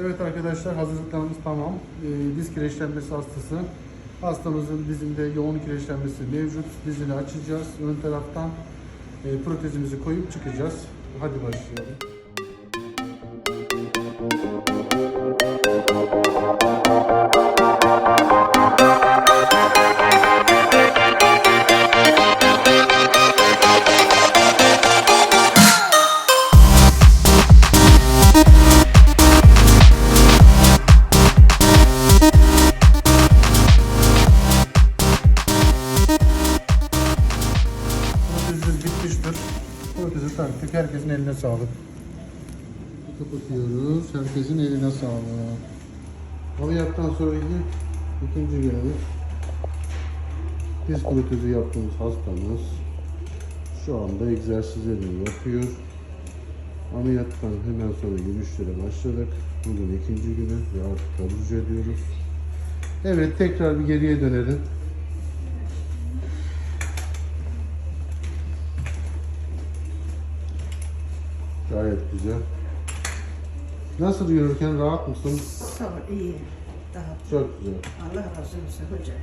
Evet arkadaşlar hazırlıklarımız tamam. Ee, diz kireçlenmesi hastası. Hastamızın dizinde yoğun kireçlenmesi mevcut. Dizini açacağız. Ön taraftan e, protezimizi koyup çıkacağız. Hadi başlayalım. Protezi taktık. Herkesin eline sağlık. Kapatıyoruz. Herkesin eline sağlık. Ameliyattan sonraki ikinci günümüz. Diz protezi yaptığımız hastamız şu anda egzersizlerini yapıyor. Ameliyattan hemen sonra yürüyüşlere başladık. Bugün ikinci günü ve artık taburcu ediyoruz. Evet tekrar bir geriye dönelim. Gayet güzel. Nasıl yürürken rahat mısın? Sağ ol, iyi. Daha Çok güzel. Allah razı olsun hocam.